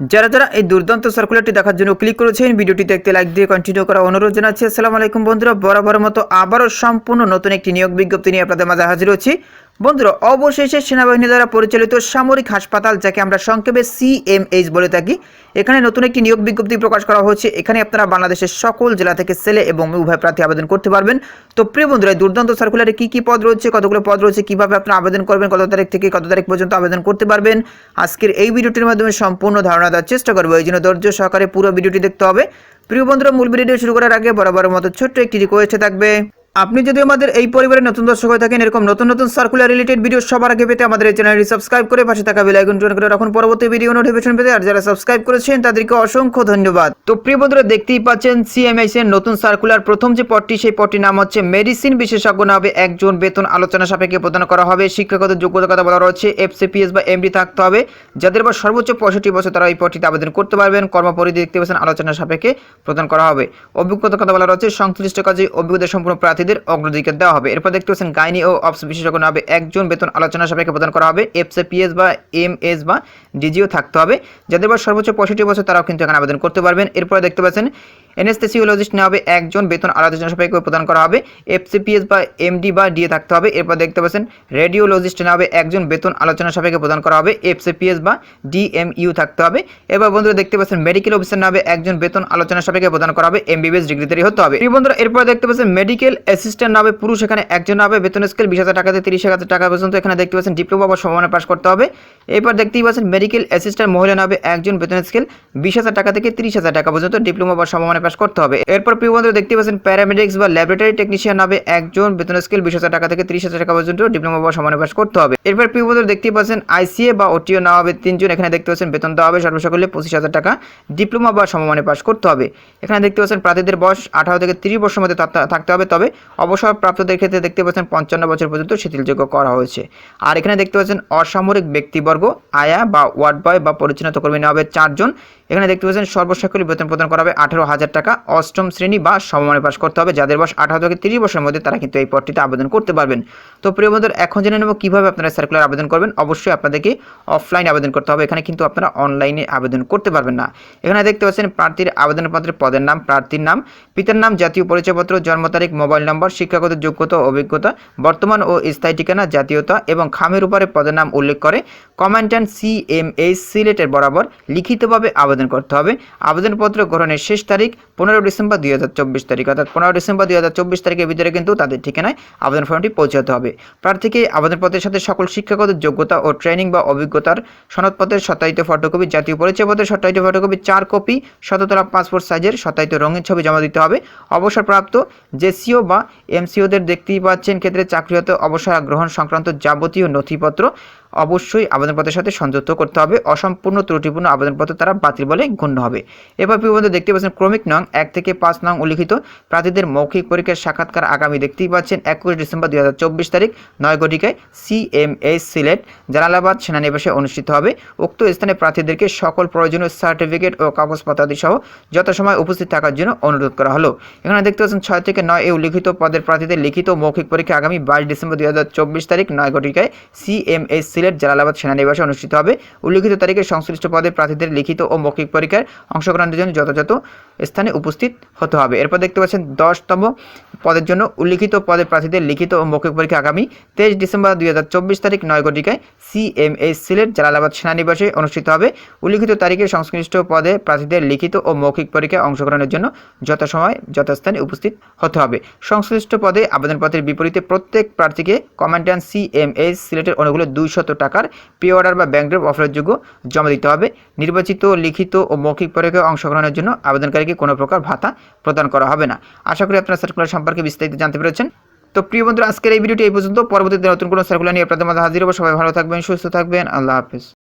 যারা যারা এই দুর্দান্ত সার্কুলারটি দেখার জন্য ক্লিক করেছেন, ভিডিওটি দেখতে লাইক দিয়ে কন্টিনিউ করা অনুরোধ জানাচ্ছি। আসসালামু আলাইকুম বন্ধুরা, বরাবর মতো আবারও সম্পূর্ণ নতুন একটি নিয়োগ বিজ্ঞপ্তি নিয়ে আপনাদের মাঝে হাজির হচ্ছি। বন্ধুরা, অবশেষে সেনাবাহিনী দ্বারা পরিচালিত সামরিক হাসপাতাল, যাকে আমরা সংক্ষেপে সিএমএইচ বলে থাকি, এখানে নতুন একটি নিয়োগ বিজ্ঞপ্তি প্রকাশ করা হয়েছে। এখানে আপনারা বাংলাদেশের সকল জেলা থেকে ছেলে এবং উভয় প্রার্থী আবেদন করতে পারবেন। তো প্রিয় বন্ধুরা দুর্দান্ত সার্কুলারে কী কী পদ রয়েছে, কতগুলো পদ রয়েছে, কীভাবে আপনারা আবেদন করবেন, কত তারিখ থেকে কত তারিখ পর্যন্ত আবেদন করতে পারবেন, আজকের এই ভিডিওটির মাধ্যমে সম্পূর্ণ ধারণা দেওয়ার চেষ্টা করব। এই জন্য ধৈর্য সহকারে পুরো ভিডিওটি দেখতে হবে। প্রিয় বন্ধুরা, মূল ভিডিও শুরু করার আগে বরাবরের মতো ছোট্ট একটি রিকোয়েস্ট থাকবে। আপনি যদি আমাদের এই পরিবারের নতুন দর্শক হয়ে থাকেন, এরকম নতুন নতুন সার্কুলার রিলেটেড ভিডিও সবার আগে পেতে আমাদের এই চ্যানেলটি সাবস্ক্রাইব করে পাশে থাকা বেল আইকন করে রাখুন। পরবর্তী ভিডিও নোটিফিকেশন পেতে আর যারা সাবস্ক্রাইব করেছেন, তাদেরকে অসংখ্য ধন্যবাদ। তো প্রিয় বন্ধুরা, দেখতেই পাচ্ছেন সিএমএস এর নতুন সার্কুলার প্রথম যে পদটি, সেই পদটির নাম হচ্ছে মেডিসিন বিশেষজ্ঞ না হবে একজন বেতন আলোচনা সাপেক্ষে প্রদান করা হবে। শিক্ষাগত যোগ্যতা কথা বলা রয়েছে এফসিপিএস বা এমডি থাকতে হবে। যাদের বা সর্বোচ্চ পঁয়ষট্টি বছর, তারা এই পদটিতে আবেদন করতে পারবেন। কর্মপরিধি দেখতে পাচ্ছেন, আলোচনা সাপেক্ষে প্রদান করা হবে। অভিজ্ঞতার কথা বলা রয়েছে, সংশ্লিষ্ট কাজে অভিজ্ঞতা সম্পূর্ণ প্রার্থীদের অগ্রাধিকার দেওয়া হবে। এরপর দেখতে পাচ্ছেন, গাইনি ও অপস বিশেষজ্ঞ হবে একজন বেতন আলোচনা সাপেক্ষে প্রদান করা হবে। এফসিপিএস বা এম এস বা ডিজিও থাকতে হবে। যাদের বা সর্বোচ্চ পঁয়ষট্টি বছর, তারাও কিন্তু এখানে আবেদন করতে পারবেন। এরপরে দেখতে পাচ্ছেন এনেস্থেসিওলজিস্ট নেওয়া হবে। একজন বেতন আলোচনা সাপেক্ষে প্রদান করা হবে। এফসিপিএস বা এমডি বা ডিএ থাকতে হবে। এরপর দেখতে পাচ্ছেন রেডিওলজিস্ট নেওয়া হবে। একজন বেতন আলোচনা সাপেক্ষে প্রদান করা হবে। এফসিপিএস বা ডিএমইউ থাকতে হবে। এবার বন্ধুরা দেখতে পাচ্ছেন মেডিকেল অফিসার নেওয়া হবে। একজন বেতন আলোচনা সাপেক্ষে প্রদান করা হবে। এমবিবিএস ডিগ্রিধারী হতে হবে। বন্ধুরা, এরপর দেখতে পাচ্ছেন মেডিকেল অ্যাসিস্ট্যান্ট হবে, পুরুষ এখানে একজন হবে, বেতন স্কেল বিশ হাজার টাকা থেকে তিরিশ হাজার টাকা পর্যন্ত এখানে দেখতে পাচ্ছেন ডিপ্লোমা বা সমানে পাশ করতে হবে। এরপর দেখতেই পাচ্ছেন মেডিকেল অ্যাসিস্ট্যান্ট মহিলা হবে একজন বেতন স্কেল বিশ হাজার টাকা থেকে তিরিশ হাজার টাকা পর্যন্ত ডিপ্লোমা বা সমানে পাশ করতে হবে। এরপর প্রিয় বন্ধু দেখতে পাচ্ছেন প্যারামেডিক্স বা ল্যাবরেটরি টেকনিশিয়ান হবে একজন বেতন স্কেল বিশ হাজার টাকা থেকে তিরিশ হাজার টাকা পর্যন্ত ডিপ্লোমা বা সমানে পাস করতে হবে। এরপর প্রিয় বন্ধু দেখতেই পাচ্ছেন আইসিএ বা ওটিও নেওয়া হবে তিনজন, এখানে দেখতে পাচ্ছেন বেতন দেওয়া হবে সর্বসকলে পঁচিশ হাজার টাকা ডিপ্লোমা বা সমমানে পাশ করতে হবে। এখানে দেখতে পাচ্ছেন প্রার্থীদের বয়স আঠারো থেকে তিরিশ বছরের মধ্যে থাকতে হবে, তবে অবসরপ্রাপ্তদের ক্ষেত্রে দেখতে পাচ্ছেন পঞ্চান্ন বছর পর্যন্ত শিথিলযোগ্য করা হয়েছে। আর এখানে দেখতে পাচ্ছেন অসামরিক ব্যক্তিবর্গ, আয়া বা ওয়ার্ড বয় বা পরিচ্ছন্নতা কর্মী নেওয়া হবে চারজন। এখানে দেখতে পাচ্ছেন সর্বসাকল্য বেতন প্রদান করা হবে আঠারো হাজার টাকা। অষ্টম শ্রেণি বা সমমানে পাশ করতে হবে। যাদের বয়স আঠারো থেকে তিরিশ বছরের মধ্যে, তারা কিন্তু এই পদটিতে আবেদন করতে পারবেন। তো প্রিয় বন্ধুরা, এখন জেনে নেব কীভাবে আপনারা সার্কুলার আবেদন করবেন। অবশ্যই আপনাদেরকে অফলাইন আবেদন করতে হবে। এখানে কিন্তু আপনারা অনলাইনে আবেদন করতে পারবেন না। এখানে দেখতে পাচ্ছেন প্রার্থীর আবেদনপত্রের পদের নাম, প্রার্থীর নাম, পিতার নাম, জাতীয় পরিচয়পত্র, জন্ম তারিখ মোবাইল নম্বর শিক্ষাগত যোগ্যতা, অভিজ্ঞতা, বর্তমান ও স্থায়ী ঠিকানা, জাতীয়তা এবং খামের উপরে পদের নাম উল্লেখ করে কমান্ড্যান্ট সি এম এইচ সিলেটের বরাবর লিখিতভাবে আবেদন করতে হবে। আবেদনপত্র গ্রহণের শেষ তারিখ পনেরো ডিসেম্বর দুই হাজার চব্বিশ তারিখ। অর্থাৎ পনেরো ডিসেম্বর দুই হাজার চব্বিশ তারিখের ভিতরে কিন্তু তাদের ঠিকানায় আবেদন ফর্মটি পৌঁছাতে হবে। প্রার্থীকে আবেদনপত্রের সাথে সকল শিক্ষাগত যোগ্যতা ও ট্রেনিং বা অভিজ্ঞতার সনদপত্রের সত্যায়িত ফটোকপি, জাতীয় পরিচয়পত্রের সত্যায়িত ফটোকপি, চার কপি, শততলা পাসপোর্ট সাইজের সত্যায়িত রঙিন ছবি জমা দিতে হবে। অবসরপ্রাপ্ত জেসিও বা এমসিওদের দেখতেই পাচ্ছেন। ক্ষেত্রে চাকরিরত অবসর গ্রহণ সংক্রান্ত যাবতীয় নথিপত্র অবশ্যই আবেদনপত্রের সাথে সংযুক্ত করতে হবে। অসম্পূর্ণ ত্রুটিপূর্ণ আবেদনপত্র তারা বাতিল বলে গণ্য হবে। এবার প্রিয় দেখতে পাচ্ছেন ক্রমিক নং এক থেকে পাঁচ নং উল্লিখিত প্রার্থীদের মৌখিক পরীক্ষার সাক্ষাৎকার আগামী দেখতেই পাচ্ছেন একুশ ডিসেম্বর দুই হাজার চব্বিশ তারিখ নয় ঘটিকায় সিএমএস সিলেট, জালালাবাদ সেনানিবাসে অনুষ্ঠিত হবে। উক্ত স্থানে প্রার্থীদেরকে সকল প্রয়োজনীয় সার্টিফিকেট ও কাগজপত্রাদি সহ যথাসময় উপস্থিত থাকার জন্য অনুরোধ করা হলো। এখানে দেখতে পাচ্ছেন ছয় থেকে নয় এই উল্লিখিত পদের প্রার্থীদের লিখিত মৌখিক পরীক্ষা আগামী বাইশ ডিসেম্বর দুই হাজার চব্বিশ তারিখ নয় ঘটিকায় সিএমএস সিলেট, জালালাবাদ সেনানিবাসে অনুষ্ঠিত হবে। উল্লিখিত তারিখে সংশ্লিষ্ট পদে প্রার্থীদের লিখিত ও মৌখিক পরীক্ষার অংশগ্রহণের জন্য যথাযথ স্থানে উপস্থিত হতে হবে। এরপর দেখতে পাচ্ছেন দশতম পদের জন্য উল্লিখিত পদে প্রার্থীদের লিখিত ও মৌখিক পরীক্ষা আগামী তেইশ ডিসেম্বর দুই হাজার চব্বিশ তারিখ নয় ঘটিকায় সিএমএস সিলেট, জালালাবাদ সেনানিবাসে অনুষ্ঠিত হবে। উল্লিখিত তারিখে সংশ্লিষ্ট পদে প্রার্থীদের লিখিত ও মৌখিক পরীক্ষায় অংশগ্রহণের জন্য যথাসময় যথাস্থানে উপস্থিত হতে হবে। সংশ্লিষ্ট পদে আবেদনপত্রের বিপরীতে প্রত্যেক প্রার্থীকে কমান্ড্যান্ট সিএমএস সিলেটের অনুগুলো দুইশত টাকার পে অর্ডার বা ব্যাংক ড্রাফট অফারের যোগ্য জমা দিতে হবে। নির্বাচিত, লিখিত ও মৌখিক পরীক্ষায় অংশগ্রহণের জন্য আবেদনকারীকে কোনো প্রকার ভাতা প্রদান করা হবে না। আশা করি আপনারা সার্কুলার সম্পর্কে বিস্তারিত জানতে পেরেছেন। তো প্রিয় বন্ধুরা, আজকের এই ভিডিওটি এই পর্যন্ত। পরবর্তীতে নতুন কোনো সার্কুলার নিয়ে আপনাদের মাঝে হাজির হব। সবাই ভালো থাকবেন, সুস্থ থাকবেন। আল্লাহ হাফেজ।